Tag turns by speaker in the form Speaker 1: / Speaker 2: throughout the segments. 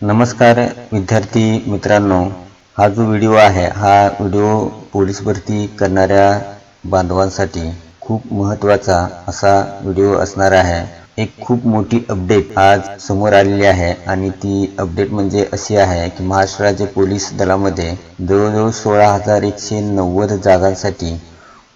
Speaker 1: नमस्कार विद्यार्थी मित्रांनो. हा जो व्हिडिओ आहे हा व्हिडिओ पोलीस भरती करणाऱ्या बांधवांसाठी खूप महत्त्वाचा असा व्हिडिओ असणार आहे. एक खूप मोठी अपडेट आज समोर आलेली आहे आणि ती अपडेट म्हणजे अशी आहे की महाराष्ट्र राज्य पोलीस दलामध्ये जवळजवळ सोळा हजार एकशे नव्वद जागांसाठी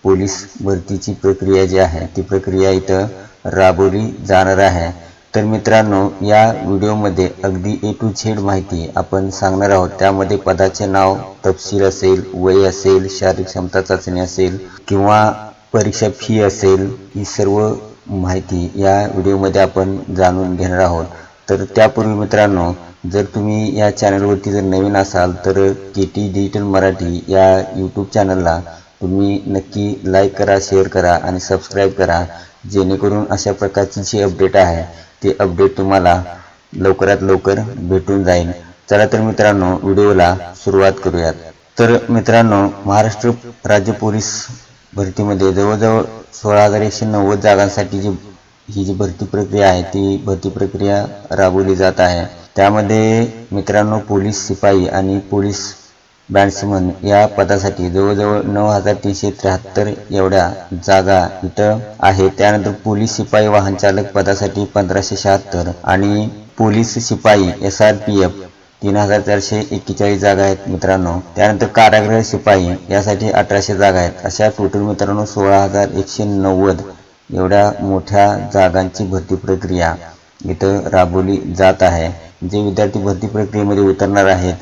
Speaker 1: पोलीस भरतीची प्रक्रिया जी आहे ती प्रक्रिया इथं राबवली जाणार आहे. तर मित्रांनो या व्हिडिओमध्ये अगदी ए टू झेड माहिती आपण सांगणार आहोत. त्यामध्ये पदाचे नाव तपशील असेल वय असेल शारीरिक क्षमता चाचणी असेल किंवा परीक्षा फी असेल ही सर्व माहिती या व्हिडिओमध्ये आपण जाणून घेणार आहोत. तर त्यापूर्वी मित्रांनो जर तुम्ही या चॅनलवरती जर नवीन असाल तर के टी डिजिटल मराठी या यूट्यूब चॅनलला तुम्ही नक्की लाईक करा शेअर करा आणि सबस्क्राईब करा जेणेकरून अशा प्रकारची जी अपडेट आहे ते अपडेट तुम्हाला लवकरात लवकर भेटून जाईल. चला तर मित्रांनो व्हिडिओला सुरुवात करूयात. तर मित्रांनो महाराष्ट्र राज्य पोलीस भरतीमध्ये जवळजवळ सोळा हजार एकशे नव्वद जागांसाठी जी ही जी भरती प्रक्रिया आहे ती भरती प्रक्रिया राबवली जात आहे. त्यामध्ये मित्रांनो पोलीस शिपाई आणि पोलीस बॅट्समन या पदासाठी जवळजवळ नऊ हजार तीनशे त्र्याहत्तर एवढ्या जागा इथं आहे. त्यानंतर पोलीस शिपाई वाहन चालक पदासाठी पंधराशे शहात्तर आणि पोलीस शिपाई एस आर पी एफ तीन हजार चारशे एक्केचाळीस जागा आहेत मित्रांनो. त्यानंतर कारागृह शिपाई यासाठी अठराशे जागा आहेत. अशा टोटल मित्रांनो सोळा हजार एकशे नव्वद एवढ्या मोठ्या जागांची भरती प्रक्रिया इथं राबवली जात आहे. जे विद्यार्थी भरती प्रक्रियेमध्ये उतरणार आहेत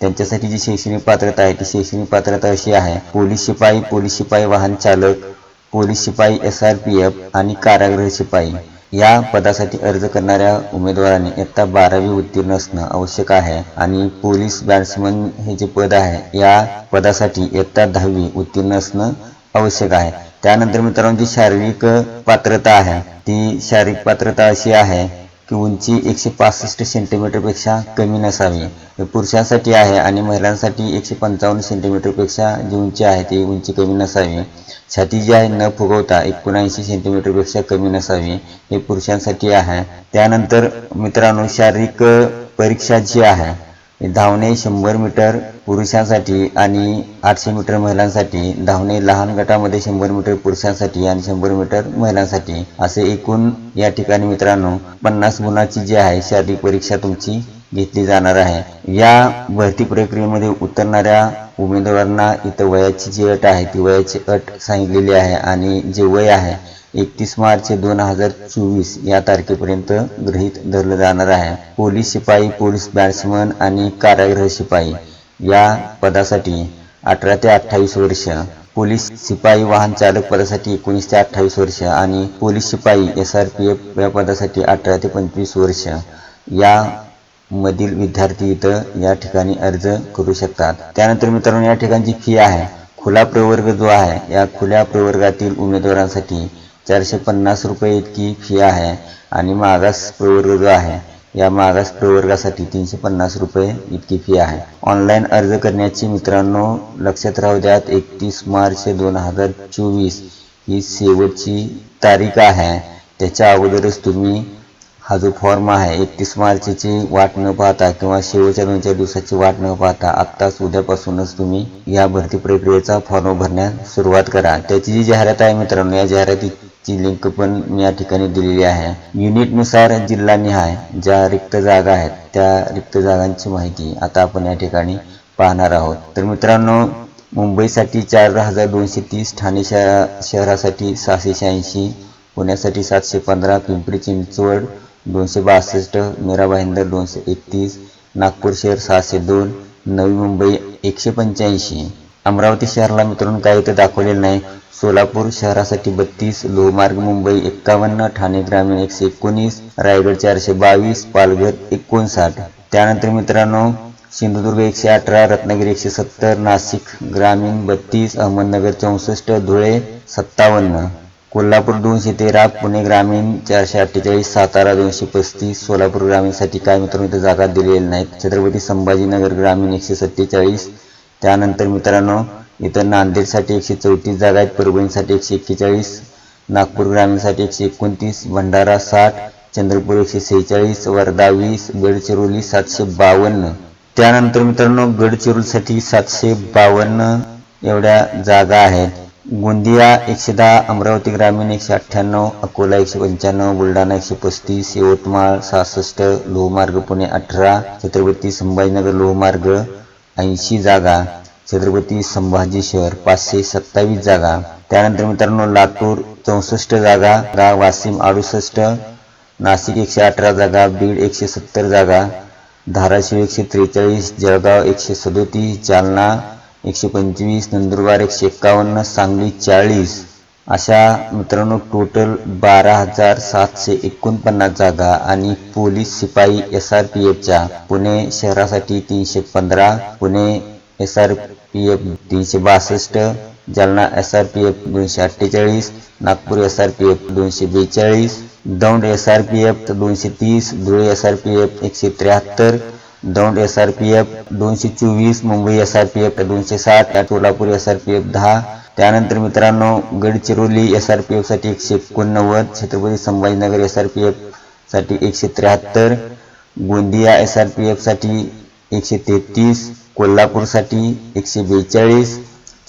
Speaker 1: त्यांच्यासाठी जी शैक्षणिक पात्रता आहे ती शैक्षणिक पात्रता अशी आहे. पोलीस शिपाई पोलीस शिपाई वाहन चालक पोलीस शिपाई एस आर पी एफ आणि कारागृह शिपाई. या पदासाठी अर्ज करणाऱ्या उमेदवारांनी इयत्ता बारावी उत्तीर्ण असणं आवश्यक आहे. आणि पोलीस बॅट्समन हे जे पद आहे या पदासाठी इयत्ता दहावी उत्तीर्ण असणं आवश्यक आहे. त्यानंतर मित्रांनो जी शारीरिक पात्रता आहे ती शारीरिक पात्रता अशी आहे की उंची एकशे पासष्ट सेंटीमीटरपेक्षा कमी नसावी. हे पुरुषांसाठी आहे आणि महिलांसाठी एकशे पंचावन्न सेंटीमीटरपेक्षा जी उंची आहे ती उंची कमी नसावी. छाती जी आहे न फुगवता एकोणऐंशी सेंटीमीटरपेक्षा कमी नसावी. हे पुरुषांसाठी आहे. त्यानंतर मित्रांनो शारीरिक परीक्षा जी आहे धावणे शंभर मीटर पुरुषांसाठी आणि आठशे मीटर महिलांसाठी धावणे लहान गटामध्ये शंभर मीटर पुरुषांसाठी आणि शंभर मीटर महिलांसाठी. असे एकूण या ठिकाणी मित्रांनो पन्नास गुणाची जी आहे शारीरिक परीक्षा तुमची घेतली जाणार आहे. या भरती प्रक्रियेमध्ये उतरणाऱ्या उमेदवारांना इथं वयाची जी अट आहे ती वयाची अट सांगितलेली आहे आणि जे वय आहे एकतीस मार्च दोन हजार चोवीस या तारखेपर्यंत गृहीत धरलं जाणार आहे. पोलीस शिपाई पोलीस बॅट्समन आणि कारागृह शिपाई या पदासाठी अठरा ते अठ्ठावीस वर्ष पोलीस शिपाई वाहन चालक पदासाठी एकोणीस ते अठ्ठावीस वर्ष आणि पोलीस शिपाई एस आर पी एफ या पदासाठी अठरा ते पंचवीस वर्ष या मधील विद्यार्थी इथं या ठिकाणी अर्ज करू शकतात. त्यानंतर मित्रांनो या ठिकाणची फी आहे. खुला प्रवर्ग जो आहे या खुल्या प्रवर्गातील उमेदवारांसाठी चारशे पन्नास रुपये इतकी फी आहे. आणि मागास प्रवर्ग जो आहे या मागास प्रवर्गासाठी तीनशे पन्नास रुपये इतकी फी आहे. ऑनलाईन अर्ज करण्याची मित्रांनो लक्षात राहू द्यात एकतीस मार्च दोन हजार चोवीस ही शेवटची तारीख आहे. त्याच्या अगोदरच तुम्ही हा जो फॉर्म आहे एकतीस मार्चची वाट न पाहता किंवा शेवटच्या दोन चार दिवसाची वाट न पाहता आत्ताच उद्यापासूनच तुम्ही या भरती प्रक्रियेचा फॉर्म भरण्यास सुरुवात करा. त्याची जी जाहिरात आहे मित्रांनो या जाहिरातीची लिंक पण मी या ठिकाणी दिलेली आहे. युनिटनुसार जिल्हानिहाय ज्या रिक्त जागा आहेत त्या रिक्त जागांची माहिती आता आपण या ठिकाणी पाहणार आहोत. तर मित्रांनो मुंबईसाठी चार हजार दोनशे तीस ठाणे शहरा शहरासाठी सहाशे शहाऐंशी पुण्यासाठी सातशे पंधरा पिंपरी चिंचवड दोनशे बासष्ट मीरा भाईंदर दोनशे एकतीस नागपूर शहर सहाशे दोन नवी मुंबई एकशे पंच्याऐंशी. अमरावती शहराला मित्रांनो काही इथं दाखवलेलं नाही. सोलापूर शहरासाठी बत्तीस लोहमार्ग मुंबई एक्कावन्न ठाणे ग्रामीण एकशे एकोणीस रायगड चारशे बावीस पालघर एकोणसाठ. त्यानंतर मित्रांनो सिंधुदुर्ग एकशे अठरा रत्नागिरी एकशे सत्तर नाशिक ग्रामीण बत्तीस अहमदनगर चौसष्ट धुळे सत्तावन्न. कोल्हापूर दोनशे तेरा पुणे ग्रामीण चारशे अठ्ठेचाळीस सातारा दोनशे पस्तीस सोलापूर ग्रामीणसाठी काय मित्रांनो इथं जागा दिलेल्या नाहीत. छत्रपती संभाजीनगर ग्रामीण एकशे सत्तेचाळीस. त्यानंतर मित्रांनो इथं नांदेडसाठी एकशे चौतीस जागा आहेत. परभणीसाठी एकशे एक्केचाळीस नागपूर ग्रामीणसाठी एकशे एकोणतीस भंडारा साठ चंद्रपूर एकशे सेहेचाळीस वर्धा वीस गडचिरोली सातशे बावन्न. त्यानंतर मित्रांनो गडचिरोलीसाठी सातशे बावन्न एवढ्या जागा आहेत. गोंदिया एकशे दहा अमरावती ग्रामीण एकशे अठ्ठ्याण्णव अकोला एकशे पंच्याण्णव बुलढाणा एकशे पस्तीस यवतमाळ सहासष्ट लोहमार्ग पुणे अठरा छत्रपती संभाजीनगर लोहमार्ग ऐंशी जागा छत्रपती संभाजी शहर पाचशे सत्तावीस जागा. त्यानंतर मित्रांनो लातूर चौसष्ट जागा वाशिम अडुसष्ट नाशिक एकशे अठरा जागा बीड एकशे सत्तर जागा धाराशिव एकशे त्रेचाळीस जळगाव एकशे सदोतीस जालना एकशे पंचवीस नंदुरबार एकशे एक्कावन्न सांगली चाळीस. अशा मित्रांनो टोटल बारा हजार सातशे एकोणपन्नास जागा आणि पोलीस शिपाई एस आर पी एफच्या पुणे शहरासाठी तीनशे पंधरा Pune S R P F तीनशे बासष्ट Jalna S R P F दोनशे अठ्ठेचाळीस Nagpur S R P F दोनशे बेचाळीस Daund S R P F दोनशे तीस Dhule S R P F एकशे त्र्याहत्तर Daund S R P F दोनशे चोवीस Mumbai S R P F दोनशे सात Solapur S R P F दहा. त्यानंतर मित्रांनो गडचिरोली एस आर पी एफसाठी एकशे एकोणनव्वद Chhatrapati Sambhajinagar S R P एफसाठी एकशे त्र्याहत्तर गोंदिया एस आर पी एफसाठी एकशे तेहतीस कोल्हापूरसाठी एकशे बेचाळीस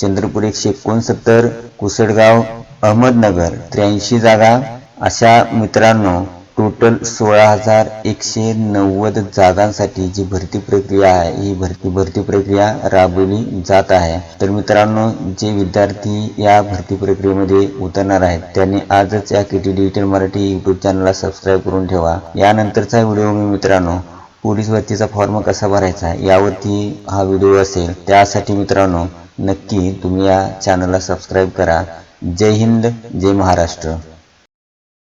Speaker 1: चंद्रपूर एकशे एकोणसत्तर कुसडगाव अहमदनगर त्र्याऐंशी जागा. अशा मित्रांनो टोटल सोळा हजार एकशे नव्वद जागांसाठी जी भरती प्रक्रिया आहे ही भरती भरती प्रक्रिया राबवली जात आहे. तर मित्रांनो जे विद्यार्थी या भरती प्रक्रियेमध्ये उतरणार आहेत त्यांनी आजच या K T digital Marathi YouTube चॅनलला सबस्क्राईब करून ठेवा. यानंतरचा व्हिडिओ मी मित्रांनो पोलीस भरतीचा फॉर्म कसा भरायचा यावरती हा व्हिडिओ असेल. त्यासाठी मित्रांनो नक्की तुम्ही या चॅनलला सबस्क्राईब करा. जय हिंद जय महाराष्ट्र.